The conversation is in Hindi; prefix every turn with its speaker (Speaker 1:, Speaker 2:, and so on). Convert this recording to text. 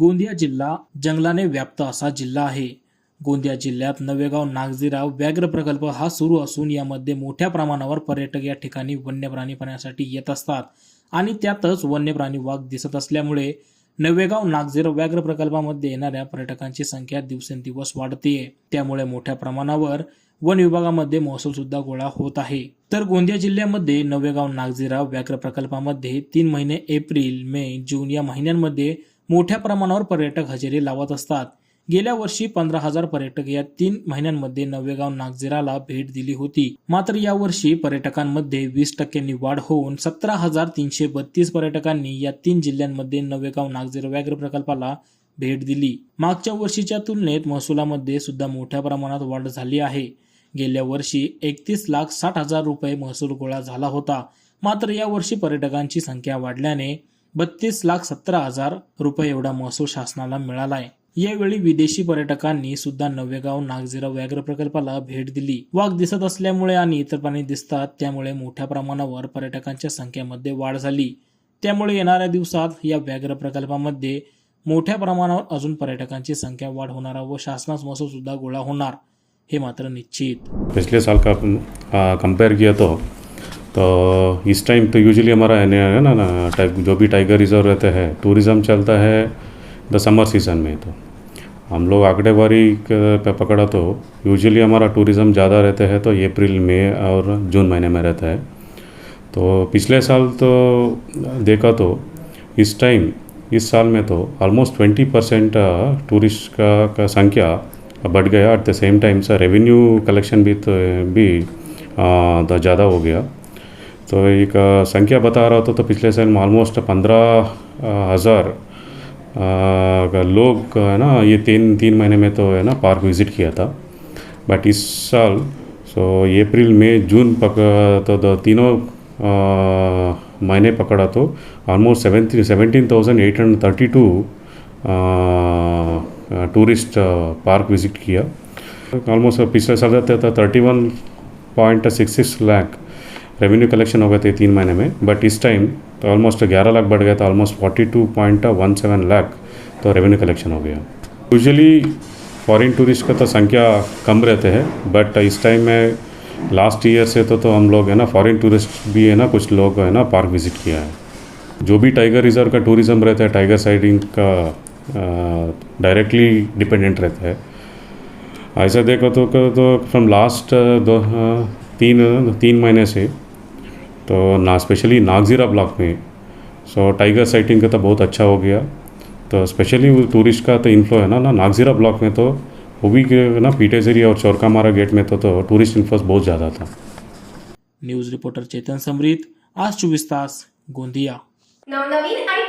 Speaker 1: गोंदिया जिल्हा जंगलाने व्याप्त असा जिल्हा आहे. गोंदिया जिल्ह्यात नवेगाव नागझिराव व्याघ्र प्रकल्प हा सुरू असून यामध्ये मोठ्या प्रमाणावर पर्यटक या ठिकाणी वन्य प्राणी पाहण्यासाठी येत असतात आणि त्यातच वन्य प्राणी वाघ दिसत असल्यामुळे नवेगाव नागझिराव व्याघ्र प्रकल्पामध्ये येणाऱ्या पर्यटकांची संख्या दिवसेंदिवस वाढते त्यामुळे मोठ्या प्रमाणावर वन विभागामध्ये महसूल सुद्धा गोळा होत आहे. तर गोंदिया जिल्ह्यामध्ये नवेगाव नागझिराव व्याघ्र प्रकल्पामध्ये तीन महिने एप्रिल मे जून या महिन्यांमध्ये मोठ्या प्रमाणावर पर्यटक हजेरी लावत असतात. गेल्या वर्षी पंधरा हजार पर्यटक या तीन महिन्यांमध्ये नवेगाव नागझिराला भेट दिली होती. मात्र यावर्षी पर्यटकांमध्ये वीस टक्क्यांनी वाढ होऊन सतरा हजार तीनशे बत्तीस पर्यटकांनी या तीन जिल्ह्यांमध्ये नवेगाव नागझिरा व्याघ्र प्रकल्पाला भेट दिली. मागच्या वर्षीच्या तुलनेत महसुलामध्ये सुद्धा मोठ्या प्रमाणात वाढ झाली आहे. गेल्या वर्षी एकतीस लाख साठ हजार रुपये महसूल गोळा झाला होता. मात्र यावर्षी पर्यटकांची संख्या वाढल्याने बत्तीस लाख सतरा हजार रुपये एवढा महसूल शासनाला मिळालाय. यावेळी विदेशी पर्यटकांनी सुद्धा नवेगाव नागझिरा व्याघ्र प्रकल्पाला भेट दिली. वाघ दिसत असल्यामुळे आणि इतर प्राणी दिसतात त्यामुळे मोठ्या प्रमाणावर पर्यटकांच्या संख्येमध्ये वाढ झाली. त्यामुळे येणाऱ्या दिवसात या व्याघ्र प्रकल्पामध्ये मोठ्या प्रमाणावर अजून पर्यटकांची संख्या वाढ होणार व शासनास महसूल सुद्धा गोळा होणार हे मात्र निश्चित.
Speaker 2: पिछले साल का कंपेयर किया तो तो इस टाइम तो यूजुअली हमारा है ना ना टाइप जो भी टाइगर रिज़र्व रहते हैं टूरिज़्म चलता है द समर सीज़न में तो। हम लोग आंकड़े बारी पे पकड़ा तो यूजुअली हमारा टूरिज़्म ज़्यादा रहते हैं तो अप्रैल मई और जून महीने में रहता है। तो पिछले साल तो देखा तो इस टाइम इस साल में तो ऑलमोस्ट ट्वेंटी परसेंट टूरिस्ट का, का संख्या बढ़ गया at the same time sir revenue collection भी तो भी ज़्यादा हो गया। तो एक संख्या बता रहा था तो पिछले साल में ऑलमोस्ट पंद्रह हज़ार लोग है ना, ये तीन तीन महीने में तो है ना पार्क विज़िट किया था। बट इस साल सो अप्रैल मई जून पक तो तीनों महीने पकड़ा तो almost seventy seventeen thousand eight hundred thirty two tourist park visit किया। ऑलमोस्ट पिछले साल था thirty one point six six lakh revenue collection हो गए थे तीन महीने में बट इस टाइम तो ऑलमोस्ट ग्यारह लाख बढ़ गया था almost forty two point one seven lakh तो रेवेन्यू कलेक्शन हो गया। यूजली फॉरेन टूरिस्ट का तो संख्या कम रहते हैं बट इस टाइम में लास्ट ईयर से तो तो हम लोग है ना फॉरेन टूरिस्ट भी है ना, कुछ लोग है ना पार्क विज़िट किया है। जो भी टाइगर रिज़र्व का टूरिज़्म रहता है टाइगर साइडिंग का डायरेक्टली डिपेंडेंट रहता है। ऐसा देखो तो तो फ्रॉम लास्ट दो तीन तीन महीने से तो ना स्पेशली नागजीरा ब्लॉक में। सो टाइगर साइटिंग का तो बहुत अच्छा हो गया। तो स्पेशली वो टूरिस्ट का तो इन्फ्लो है ना ना नागजीरा ब्लॉक में तो वो भी ना पीटेजरी और चौरकामारा गेट में तो, तो टूरिस्ट इन्फ्लोस बहुत ज़्यादा था।
Speaker 1: न्यूज़ रिपोर्टर चेतन समृत आज चोवीस तास गोंदिया।
Speaker 3: नवनवीन आणि